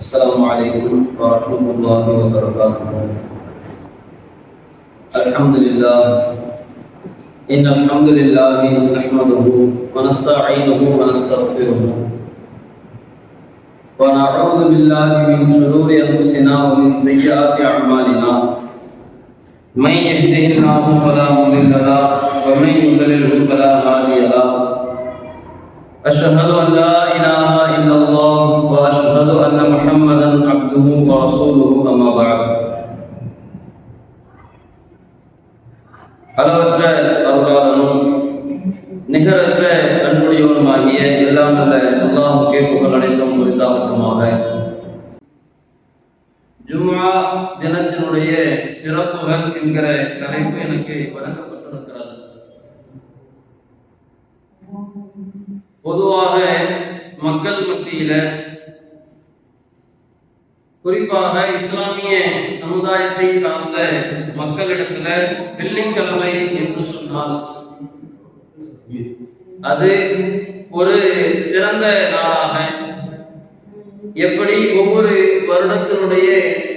السلام عليكم ورحمة الله وبركاته. الحمد لله. إن الحمد لله نحمده ونستعينه ونستغفره. ونعوذ بالله من شرور أنفسنا ومن سيئات أعمالنا. من يهده الله فلا مضل له ومن يضلله فلا هادي له. أشهد أن لا إله إلا الله وأشهد أن محمدا عبده ورسوله أما بعد அளவற்ற அருளாளனும் நிகரற்ற அன்புடையவனுமாகிய எல்லாம் நல்ல அல்லாஹுக்கே புகழ் அனைத்தும் உரித்தாகட்டுமாக ஜும்ஆ தினத்தினுடைய சிறப்புகள் என்கிற தலைப்பு எனக்கு வழங்கப்பட்டிருக்கிறது பொதுவாக மக்கள் மத்தியில குறிப்பாக இஸ்லாமிய சமுதாயத்தை சார்ந்த மக்களிடத்துல வெள்ளிக்கிழமை என்று சொன்னால் அது ஒரு சிறந்த நாளாக எப்படி ஒவ்வொரு வருடத்தினுடைய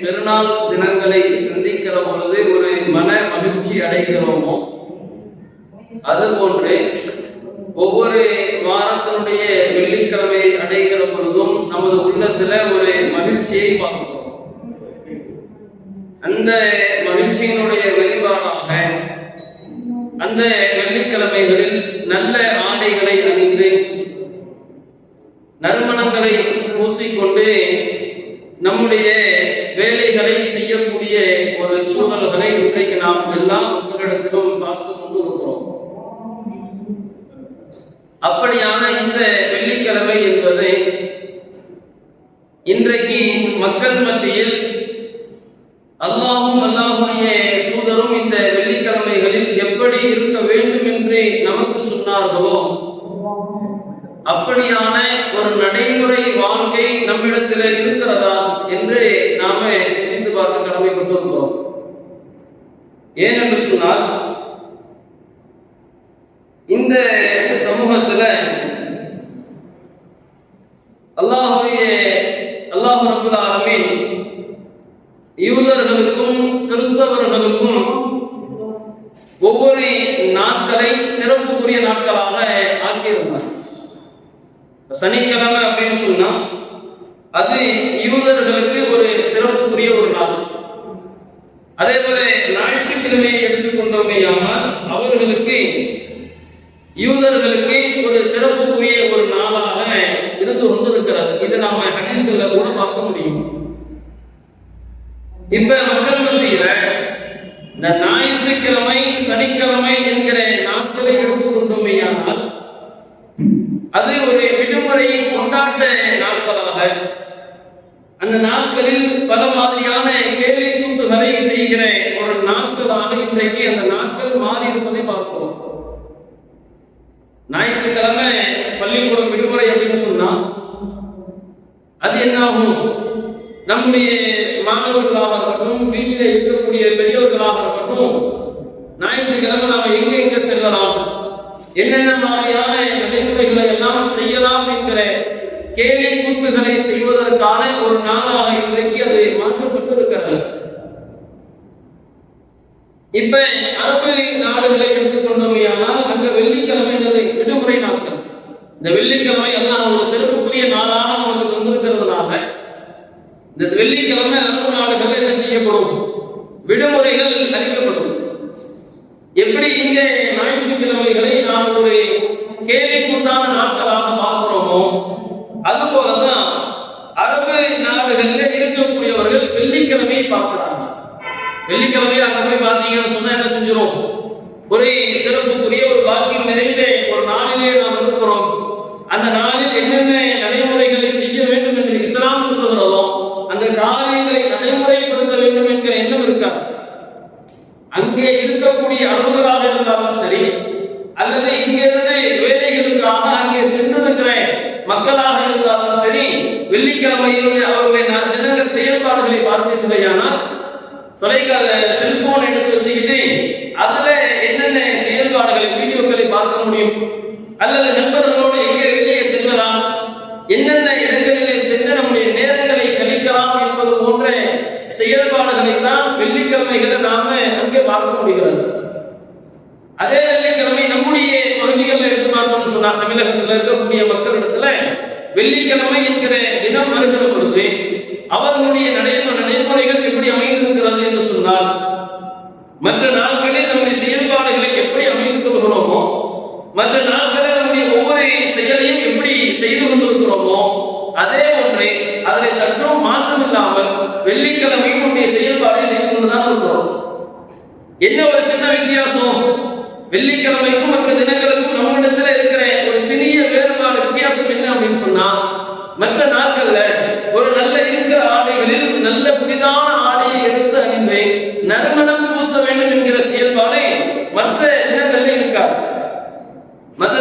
பெருநாள் தினங்களை சந்திக்கிற பொழுது ஒரு மன மகிழ்ச்சி அடைகிறோமோ அதுபோன்று ஒவ்வொரு வாரத்தினுடைய வெள்ளிக்கிழமை அடைகிற பொழுதும் நமது உள்ளத்துல ஒரு மகிழ்ச்சியை பார்க்கிறோம். அந்த மகிழ்ச்சியினுடைய வெளிப்பாடாக அந்த வெள்ளிக்கிழமைகளில் நல்ல ஆடைகளை அணிந்து நறுமணங்களை பூசிக்கொண்டு நம்முடைய வேலைகளை செய்யக்கூடிய ஒரு சூழல்களை இன்றைக்கு நாம் எல்லாம் அப்படியான இந்த வெள்ளிக்கிழமை என்பது இன்றைக்கு மக்கள் மத்தியில் அல்லாஹும் அல்லாஹுடைய தூதரும் இந்த வெள்ளிக்கிழமைகளில் எப்படி இருக்க வேண்டும் என்று நமக்கு சொன்னார்களோ அப்படியான ஒரு நடைமுறை வாழ்க்கை நம்மிடத்தில் இருக்கிறதா என்று நாம சிந்தித்து பார்க்க கடமைப்பட்டிருக்கிறோம் ஏனென்று சொன்னால் இந்த சமூகத்துல அல்லாஹுடைய அல்லாஹ் ரபுல் ஆலமீன். யூதர்களுக்கும் கிறிஸ்தவர்களுக்கும் ஒவ்வொரு நாட்களை சிறப்புக்குரிய நாட்களாக ஆக்கியிருந்தார். சனிக்கிழமை அப்படின்னு சொன்னா அது யூதர்களுக்கு ஒரு சிறப்புக்குரிய ஒரு நாள். அதே போல ஞாயிற்றுக்கிழமையை எடுத்துக்கொண்டோமேயானால் அவர்களுக்கு யூதர்களுக்கு ஒரு சிறப்புக்குரிய ஹதீஸ்ல பார்க்க முடியும். இப்ப மக்கள் மத்தியில இந்த ஞாயிற்றுக்கிழமை சனிக்கிழமை என்கிற நாட்களை எடுத்துக்கொண்டோமேயானால் அது ஒரு விடுமுறை கொண்டாட்ட நாட்களாக. அந்த நாட்களில் பல மாதிரியான கேள்வி கூத்துகளை செய்கிற ஒரு நாட்களாக இன்றைக்கு அந்த நாட்கள் மாறி இருப்பதை பார்க்கிறோம். ஞாயிற்றுக்கிழமை பள்ளிக்கூடம் விடுமுறை அப்படின்னு சொன்னா அது என்ன ஆகும் நம்முடைய மாணவர்களாக இருக்கட்டும் வீட்டில் இருக்கக்கூடிய பெரியவர்களாக இருக்கட்டும் ஞாயிற்றுக்கிழமை நாம எங்க எங்க செல்லலாம் என்னென்ன மாதிரியான நடைமுறைகளை எல்லாம் செய்யலாம் என்கிற கேலி கூத்துகளை செய்வதற்கான ஒரு நாளாக இன்றைக்கு அது மாற்றப்பட்டிருக்கிறது. இப்ப அரபு நாடுகளில் எடுத்துக்கொண்டோமையானால் அங்க வெள்ளிக்கிழமை விடுமுறை நாட்கள் இந்த வெள்ளிக்கிழமை எல்லாம் ஒரு சிறப்புக்குரிய நாளாக நமக்கு தந்திருக்கிறதுனால இந்த வெள்ளிக்கிழமை அரபு நாடுகள் என்ன செய்யப்படும்? விடுமுறைகள் அறிவிக்கப்படும். எப்படி இங்க ஞாயிற்றுக்கிழமைகளை நாம் ஒரு கேள்விக்குண்டான நாட்களாக பார்க்கிறோமோ அது போலதான் அரபு நாடுகளில் இருக்கக்கூடியவர்கள் வெள்ளிக்கிழமையை பார்க்கிறாங்க வெள்ளிக்கிழமை செயல்பாடுகளை தான் வெள்ளிக்கிழமைகளை நாம அங்கே பார்க்க முடிகிறது. அதே வெள்ளிக்கிழமை நம்முடைய பகுதிகளில் எடுத்து பார்த்தோம்னு சொன்னா தமிழகத்தில் இருக்கக்கூடிய மக்களிடத்துல வெள்ளிக்கிழமை என்கிற தினம் வருகிற பொழுது அவர்களுடைய நடைமுறை நடைமுறைகள் எப்படி அமைந்திருக்கிறது என்று சொன்னால் மற்ற நாள் நம்முடைய செயல்பாடுகளை எப்படி அமைத்து வருகிறோமோ மற்ற நாட்களில் நம்முடைய ஒவ்வொரு செயலையும் எப்படி செய்து கொண்டிருக்கிறோமோ அதே ஒன்றை அதில் சற்றும் மாற்றம் இல்லாமல் வெள்ளிக்கிழமை நம்முடைய செயல்பாடை செய்து கொண்டுதான் இருக்கிறோம். என்ன ஒரு சின்ன வித்தியாசம்? வெள்ளிக்கிழமைக்கும் மற்ற தினங்களுக்கும் நம்மிடத்துல இருக்கிற ஒரு சிறிய வேறுபாடு வித்தியாசம் என்ன அப்படின்னு சொன்னா மற்ற நாட்கள்ல ஒரு நல்ல இருக்கிற ஆடைகளில் நல்ல புதிதான ஆடையை எடுத்து அணிந்து நறுமணம் பூச வேண்டும் என்கிற செயல்பாடு மற்ற தினங்கள்ல இருக்காது. மற்ற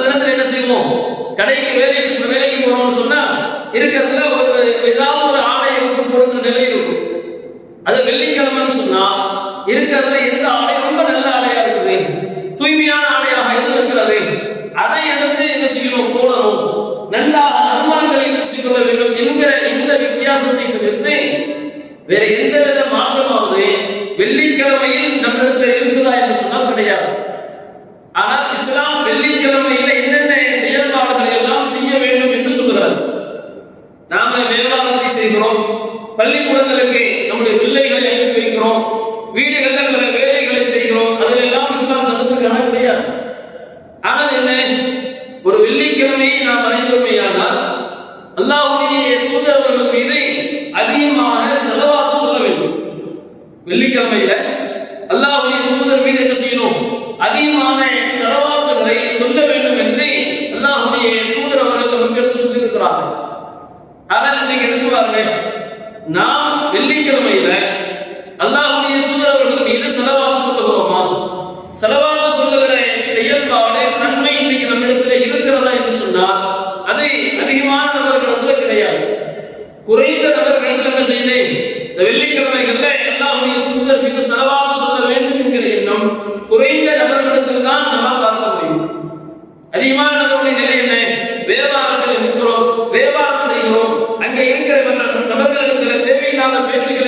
அல்லாவுடைய தூதரவர்கள் மீது அதிகமான செலவாக சொல்ல வேண்டும். வெள்ளிக்கிழமையில அல்லாஹ்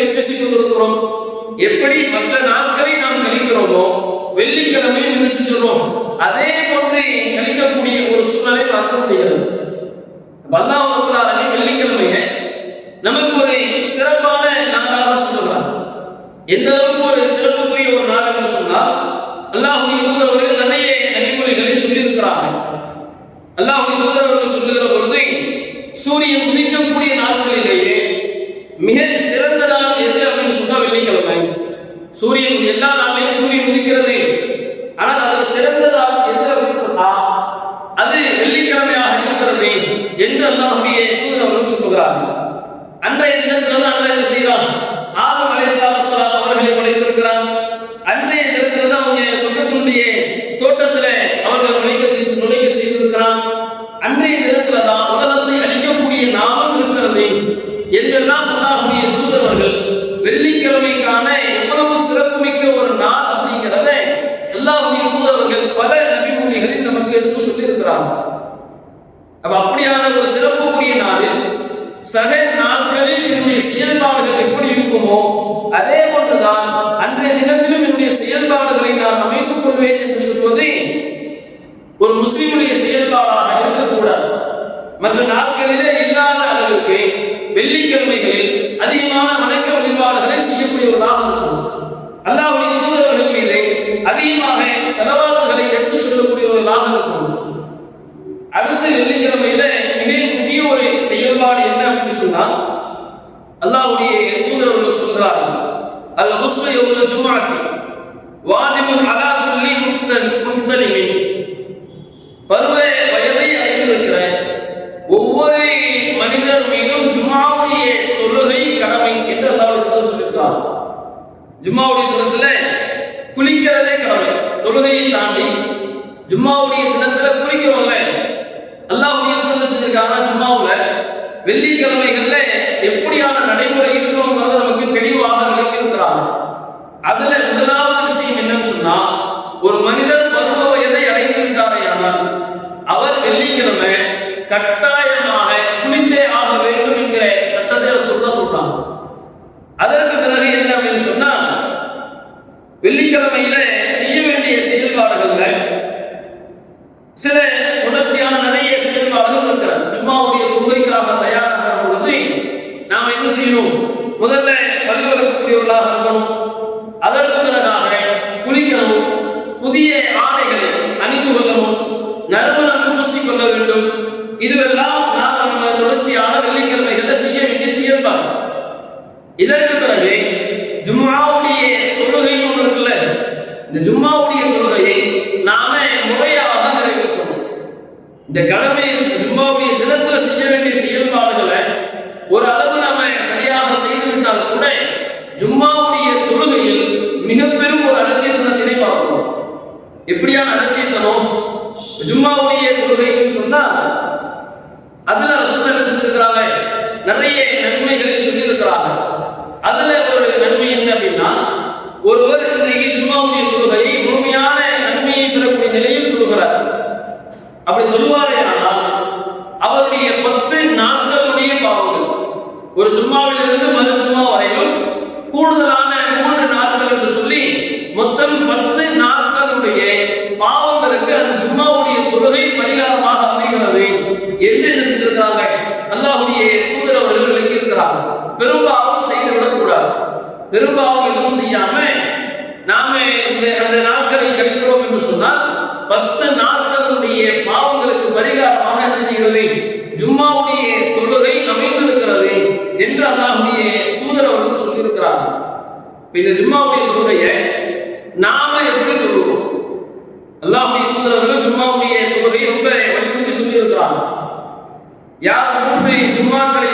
பேச்சுகளை பேசிக் கொண்டிருக்கிறோம். எப்படி மற்ற நாட்களை நாம் கழிக்கிறோமோ வெள்ளிக்கிழமை என்ன செஞ்சிடறோம் அதே போன்று கழிக்கக்கூடிய ஒரு சூழலை பார்க்க முடிகிறது. வல்லாஹ் வெள்ளிக்கிழமையை நமக்கு ஒரு சிறப்பான நாளாக சொல்லுகிறார் எந்த அளவுக்கு ஒரு சிறப்புக்குரிய ஒரு நாள் என்று சொன்னால் அல்லாஹுடைய தூதரவர்கள் நிறைய நடைமுறைகளை சொல்லியிருக்கிறார்கள். அல்லாஹுடைய தூதரவர்கள் சொல்லுகிற பொழுது சூரியன் உதிக்கக்கூடிய நாட்களிலேயே மிக சிறப்பு நாள் எது அப்படின்னு சொன்னா வெள்ளிக்கிழமை சூரியன் எல்லா நாளையும் சூரியன் இருக்கிறது ஆனால் அதுல சிறந்த எது அப்படின்னு சொன்னா அது வெள்ளிக்கிழமையாக இருக்கிறது என்று அல்லாஹுடைய தூதரவர்கள் சொல்லுகிறார் அன்றைய தினத்தில் செயல்பாடு என்ன அப்படின்னு சொன்னா அல்லாவுடைய தூதரவர்கள் சொல்றார்கள் அல் முஸ்லிம் யௌமல் ஜுமாத்தி வாஜிபுன் அலா குல்லி முஹ்தல் முஹ்தலிமின். பருவ வயதை அறிந்திருக்கிற ஒவ்வொரு மனிதர் மீதும் ஜுமாவுடைய தொழுகை கடமை என்று அல்லாவுடைய சொல்லியிருக்கிறார். ஜும்மாவுடைய தினத்துல குளிக்கிறதே கடமை. தொழுகையை தாண்டி ஜும்மாவுடைய வெள்ளிக்கிழமையில ஜும்மாவுடைய தொழுகைன்னு சொன்னா அதுல ரசூல் என்ன நிறைய நன்மைகளை சொல்லியிருக்கிறாங்க என்று அல்லாஹுடைய தூதர் அவர்கள் சொல்லியிருக்கிறார்கள். இந்த ஜும்மாவுடைய தொழுகையை நாம எப்படி தொழுவோம்? அல்லாஹுடைய தூதர் அவர்கள் ஜும்மாவுடைய தொழுகை ரொம்ப வலியுறுத்தி சொல்லியிருக்கிறார்கள். யார் மூன்று ஜும்மாக்களை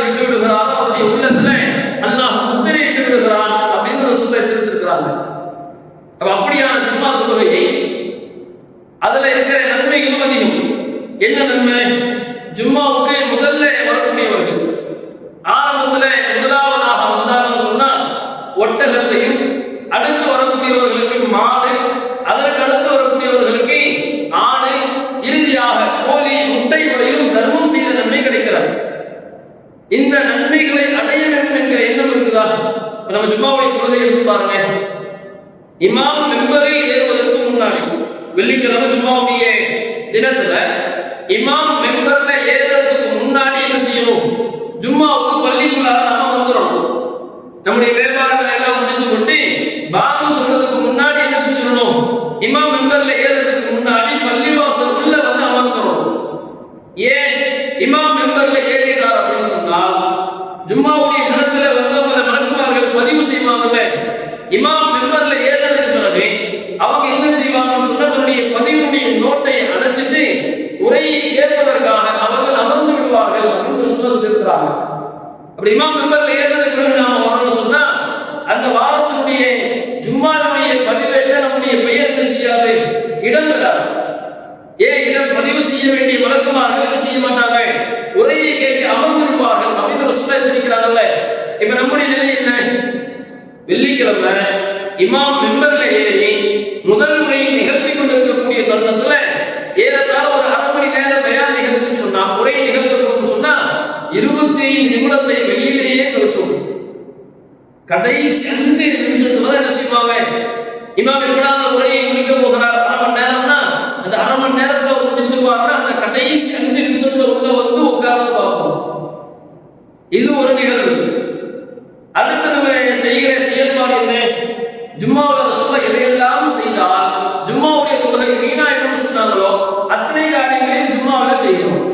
இமாம் மெம்பரில் ஏறுவதற்கு முன்னாடி வெள்ளிக்கிழமை ஜும்மாவுடைய தினத்துல இமாம் மெம்பர்ல ஏறுறதுக்கு முன்னாடி என்ன செய்யணும்? ஜும்மாவுக்கு பள்ளிக்குள்ளார நம்ம வந்துடணும். நம்முடைய இடம் பதிவு செய்ய வேண்டிய வழக்கமாக என்ன செய்ய மாட்டாங்க உரையை கேட்டு அமர்ந்திருப்பார்கள். அப்படின்னு சொல்ல எச்சரிக்கிறாங்கல்ல. இப்ப நம்முடைய நிலை என்ன? வெள்ளிக்கிழமை இமாம் மெம்பர்ல ஏறி முதல் முறை நிகழ்த்தி கொண்டிருக்கக்கூடிய தருணத்துல ஏறத்தாழ ஒரு அரை மணி நேரம் பயான் நிகழ்ச்சி சொன்னா உரை நிகழ்த்தணும்னு சொன்னா இருபத்தி ஐந்து நிமிடத்தை வெளியிலேயே கழிச்சோம் கடைசி அஞ்சு நிமிஷத்துல என்ன செய்வாங்க? இமாம் எப்படா அந்த உரையை முடிக்க போகிறார்? அரை மணி நேரம்னா அந்த அரை மணி நேரத்துல அவர் அந்த கடைசி அஞ்சு நிமிஷத்துல உள்ள வந்து உட்கார்ந்து பார்ப்போம். இது ஒரு நிகழ்வு. அடுத்து நம்ம செய்கிற செயல்பாடு என்ன? ஜும்மாவோட ரசூல எதையெல்லாம் செய்தால் ஜும்மாவுடைய தொழுகை வீணாயிடும் சொன்னாங்களோ அத்தனை காரியங்களையும் ஜும்மாவில செய்யணும்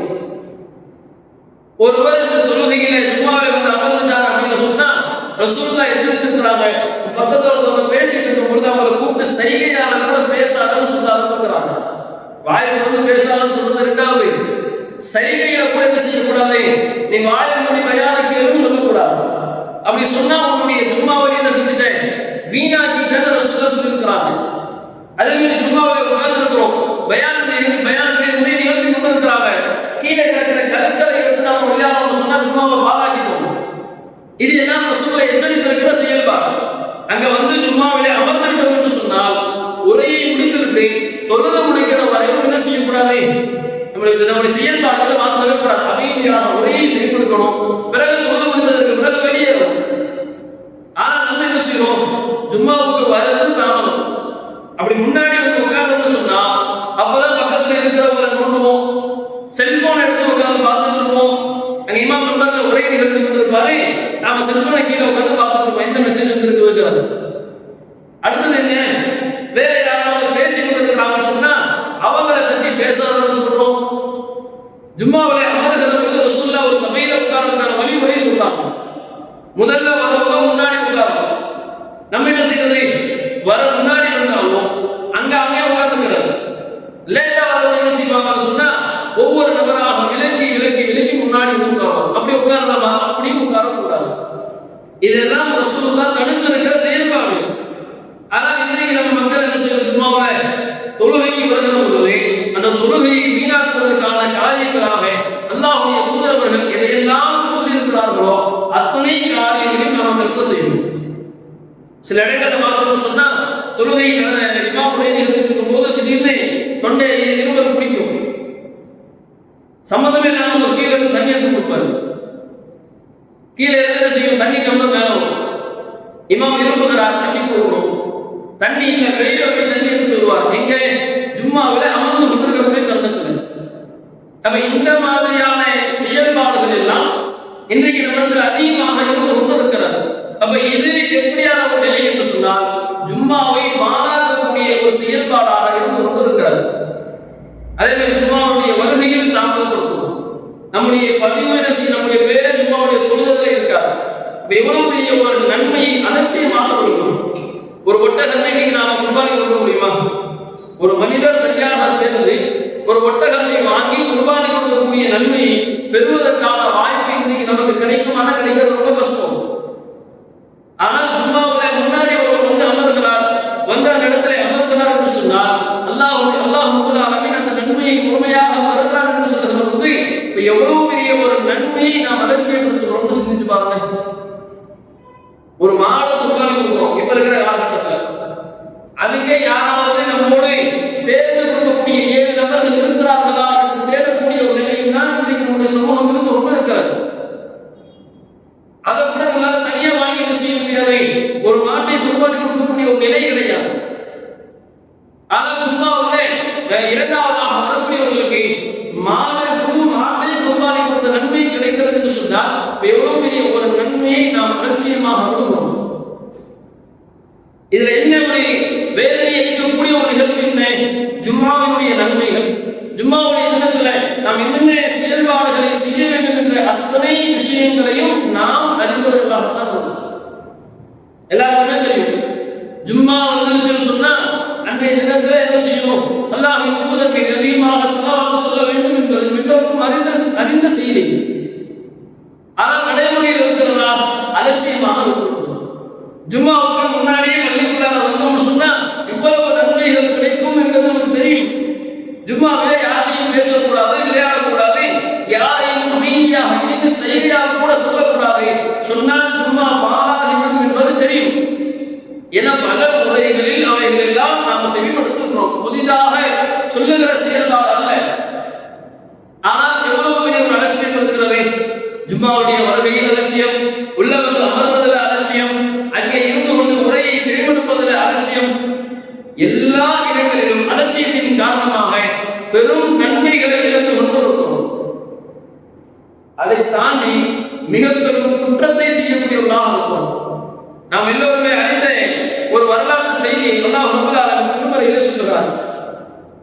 ஒருவர் இந்த தொழுகையில ஜும்மாவில வந்து அமர்ந்துட்டார் அப்படின்னு சொன்னா ரசூல்லா எச்சரிச்சிருக்கிறாங்க. பக்கத்துல ஒருத்தவங்க பேசிட்டு இருக்கும் பொழுது அவங்களை கூப்பிட்டு சைகையால கூட பேசாதன்னு சொன்னாலும் இருக்கிறாங்க வாயில் வந்து பேசாதன்னு சொல்றது ரெண்டாவது சைகையில கூட என்ன செய்யக்கூடாது நீ வாயில் மூடி பயான சொல்லக்கூடாது. அப்படி சொன்னா உன்னுடைய ஜும்மாவை என்ன செஞ்சுட்டேன்? வீணாக்கி கதை ரசூல்லா சொல்லியிருக்கிறாங்க அதே மாதிரி ஜும்மாவை உட்கார்ந்து இருக்கிறோம். பயான் பயான் நிகழ்ச்சி நிகழ்த்தி கொண்டு இருக்கிறாங்க கீழே கிடக்கிற கற்களை எடுத்து நாம விளையாடணும் சொன்னா ஜும்மாவை பாழாக்கிட்டோம் இது எல்லாம் ரசூலை எச்சரிக்கை இது நம்முடைய செயல்பாடுகளை மாற்றவே கூடாது அமைதியான உரையை செய்து கொடுக்கணும். பிறகு தொழுது முடிந்ததற்கு பிறகு வெளியேறும் ஆனா நம்ம என்ன செய்யறோம் ஜும்மாவுக்கு வர்றது தாமதம் அப்படி முன்னாடி அல்லாஹுடைய தூதரவர்கள் எதையெல்லாம் சொல்லியிருக்கிறார்களோ அத்தனை காரியங்களையும் நாம் நிறுத்த செய்யணும் சில இடங்களில் பார்த்தோம்னு சொன்னா தொழுகை இமாமுடைய இருக்கும் போது திடீர்னு தொண்டை இருமல் பிடிக்கும் சம்மந்தமே இல்லாமல் ஒரு கீழே இருந்து தண்ணி எடுத்து கொடுப்பாரு கீழே இருந்து என்ன செய்யும் தண்ணி கம்பம் மேல வரும் இமாம் இருப்புகிறார் தண்ணி கொடுக்கணும் தண்ணி இல்ல வெயில் அப்படி தண்ணி எடுத்து வருவார் எங்க ஜும்மாவில் அமர்ந்து கொண்டிருக்கக்கூடிய தருணத்தில் அப்ப இந்த மாதிரியான செயல்பாடுகள் எல்லாம் இன்றைக்கு நம்மிடத்தில் அதிகமாக இருந்து கொண்டிருக்கிறது அப்ப இது எப்படியான ஒரு நிலை என்று சொன்னால் ஜும்மாவை மாறாக்கக்கூடிய ஒரு செயல்பாடாக இருந்து கொண்டிருக்கிறது அதே மாதிரி ஜும்மாவுடைய வருகையில் தாமதப்படுத்தும் நம்முடைய பதிவு என்ன செய்யும் நம்முடைய பேரை ஜும்மாவுடைய தொழுதலே இருக்காது அப்ப எவ்வளவு பெரிய ஒரு நன்மையை அலட்சியமாக கொடுக்கணும் ஒரு ஒட்டகத்தை நாம குர்பானி கொடுக்க முடியுமா? ஒரு மனிதர் தனியாக சேர்ந்து ஒரு ஒட்டகத்தை வாங்கி குர்பானி கொடுக்கக்கூடிய நன்மையை பெறுவதற்கான வாய்ப்பு இன்னைக்கு நமக்கு கிடைக்குமான கிடைக்கிறது ரொம்ப கஷ்டம். ஆனால் ஜும்மாவுல முன்னாடி ஒரு வந்து அமர்கிறார் வந்த அந்த இடத்துல அமர்கிறார் என்று சொன்னால் அல்லாஹ் அல்லாஹ் ரப்பல் அந்த நன்மையை முழுமையாக மறுக்கிறார் என்று சொல்றது வந்து இப்ப எவ்வளவு பெரிய ஒரு நன்மையை நாம் ரொம்ப சிந்திச்சு பாருங்க. ஒரு மாடு குர்பானி கொடுக்குறோம் இப்ப இருக்கிற காலகட்டத்தில். அதுக்கே யாராவது நம்மோடு சேர்ந்து கொடுக்கக்கூடிய ஏழு நபர்கள் இருக்கிறார்களா என்று தேடக்கூடிய ஒரு நிலையில் தான் இன்றைக்கு நம்முடைய சமூகம் இருந்து ரொம்ப இருக்காது. அதை கூட நம்மளால தனியா வாங்கி செய்ய முடியாது. ஒரு மாட்டை குர்பானி கொடுக்கக்கூடிய ஒரு நிலை கிடையாது. ஆனால் இதுல என்ன ஒரு வேதனை அளிக்கக்கூடிய ஒரு நிகழ்வு என்ன? ஜும்மாவினுடைய நன்மைகள். ஜும்மாவுடைய தினத்துல நாம் என்னென்ன செயல்பாடுகளை செய்ய வேண்டும் என்ற அத்தனை விஷயங்களையும் நாம் அறிந்தவர்களாகத்தான் உள்ளோம். எல்லாருக்குமே தெரியும். ஜும்மா வந்து சொன்னா அன்றைய தினத்துல என்ன செய்யணும் அல்லாஹ் தூதருக்கு அதிகமாக சொல்ல வேண்டும் என்பது மின்னோருக்கும் அறிந்த அறிந்த செய்தி. சொன்னால் சும்மா பாலாதிகம் என்பது தெரியும். என பல முறைகளில் அவைகள் எல்லாம் நாம் செவிப்படுத்துகிறோம் புதிதாக சொல்லுகிற செயல்பாடு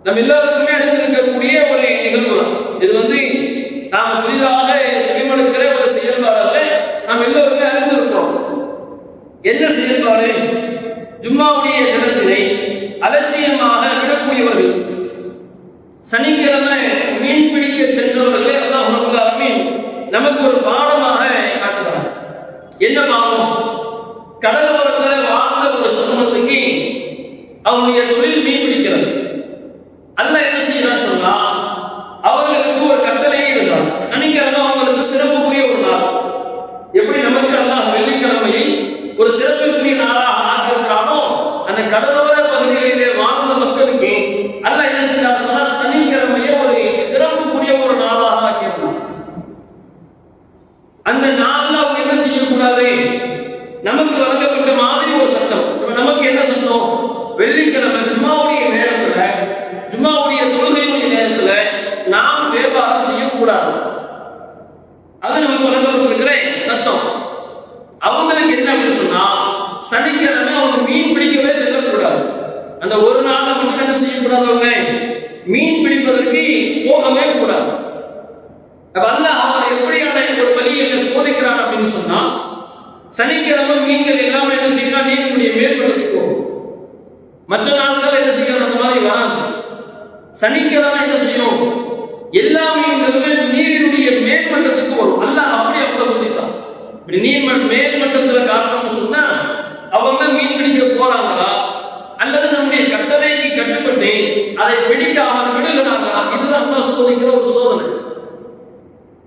நம் எல்லாருக்குமே அறிந்திருக்கக்கூடிய ஒரு நிகழ்வு. இது வந்து நாம் புதிதாக செவிமடுக்கிற ஒரு செயல்பாடு அல்ல நாம் எல்லோருமே அறிந்திருக்கிறோம். என்ன செயல்பாடு? ஜும்மாவுடைய தினத்தினை அலட்சியமாக விடக்கூடியவர்கள். சனிக்கிழமை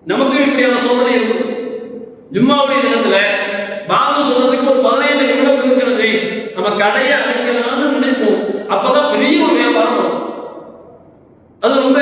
நமக்கும் இப்படியான சோதனை இருக்கும் ஜும்மாவுடைய தினத்துல பாங்கு சொல்றதுக்கு ஒரு பதினைந்து நிமிடம் இருக்கிறது. நம்ம கடையை அடைக்கலாம்னு நினைப்போம். அப்பதான் பெரிய ஒரு வியாபாரம் அது ரொம்ப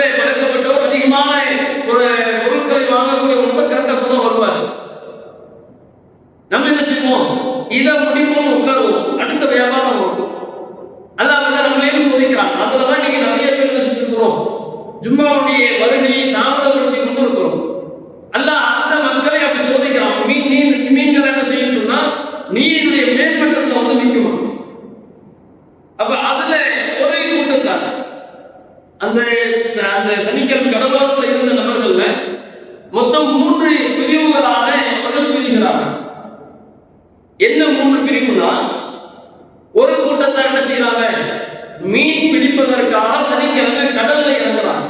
தெரியுமா? ஒரு கூட்டத்தை என்ன செய்யறாங்க மீன் பிடிப்பதற்காக சனிக்கிழமை கடல்ல இறங்குறாங்க.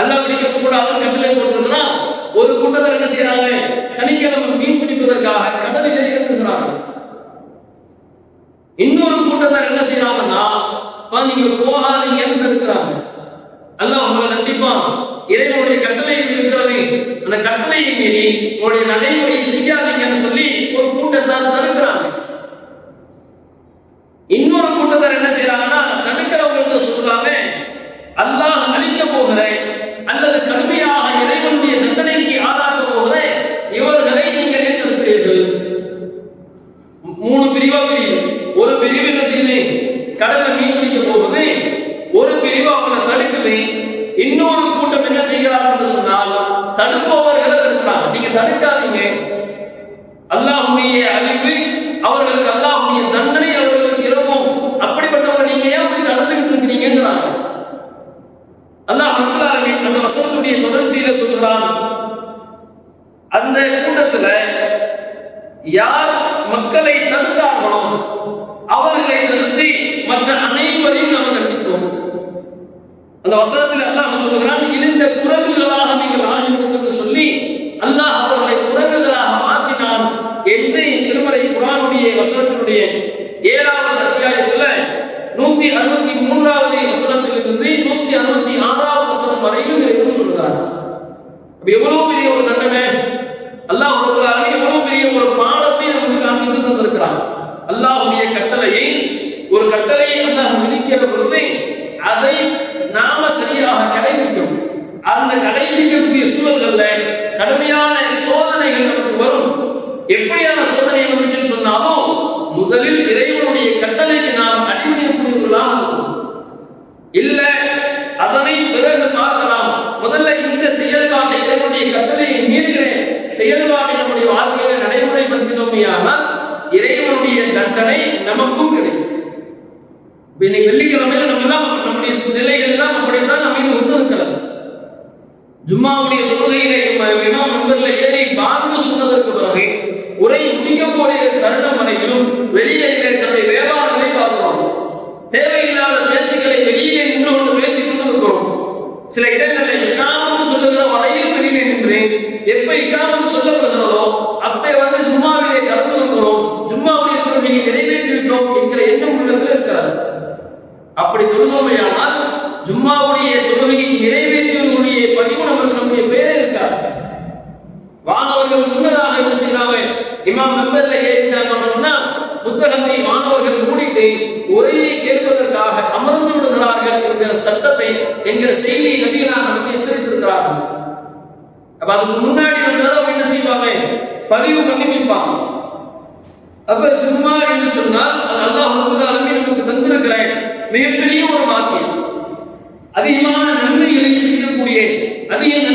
அல்ல பிடிக்க கூடாது கடல்ல போட்டிருந்தா ஒரு கூட்டத்தை என்ன செய்யறாங்க சனிக்கிழமை மீன் பிடிப்பதற்காக கடலிலே இறங்குகிறாங்க. இன்னொரு கூட்டத்தார் என்ன செய்யறாங்கன்னா நீங்க போகாதீங்கன்னு இருக்கிறாங்க அல்ல உங்களை கண்டிப்பா இறைவனுடைய கட்டளை இருக்கிறது. அந்த கட்டளையை மீறி உங்களுடைய நடைமுறையை செய்யாதீங்கன்னு சொல்லி ஒரு கூட்டத்தார் தடுக்கிறாங்க. அவங்களை தடுக்குமே இன்னொரு கூட்டம் என்ன செய்கிறார் சொன்னால் தடுப்பவர்கள் இருக்கிறார் நீங்க தடுக்காதீங்க. அல்லாஹுடைய அழிவு அவர்களுக்கு அல்லாஹுடைய தண்டனை அவர்களுக்கு இருக்கும். அப்படிப்பட்டவங்க நீங்க ஏன் போய் நடந்துகிட்டு இருக்கிறீங்கிறாங்க அல்லாஹ் அன்புலாருமே அந்த வசனத்துடைய தொடர்ச்சியில சொல்கிறான். அந்த கூட்டத்துல யார் மக்களை தடுத்தார்களோ அவர்களை தடுத்து மற்ற அந்த வசனத்தில் அல்லாஹ் சொல்லுகிறான்? இணைந்த குரங்குகளாக நீங்கள் ஆகி என்று சொல்லி அல்லாஹ் அவர்களை குரங்குகளாக மாற்றினான் என்று திருமலை குரானுடைய வசனத்தினுடைய ஏழாவது அத்தியாயத்தில் நூத்தி அறுபத்தி மூன்றாவது வசனத்தில் இருந்து நூத்தி அறுபத்தி ஆறாவது வசனம் வரையிலும் இதை சொல்லுகிறார். எவ்வளவு பெரிய ஒரு தண்டனை? அல்லாஹ் அதிகமான நன்மைகளை செய்யக்கூடிய நபியின்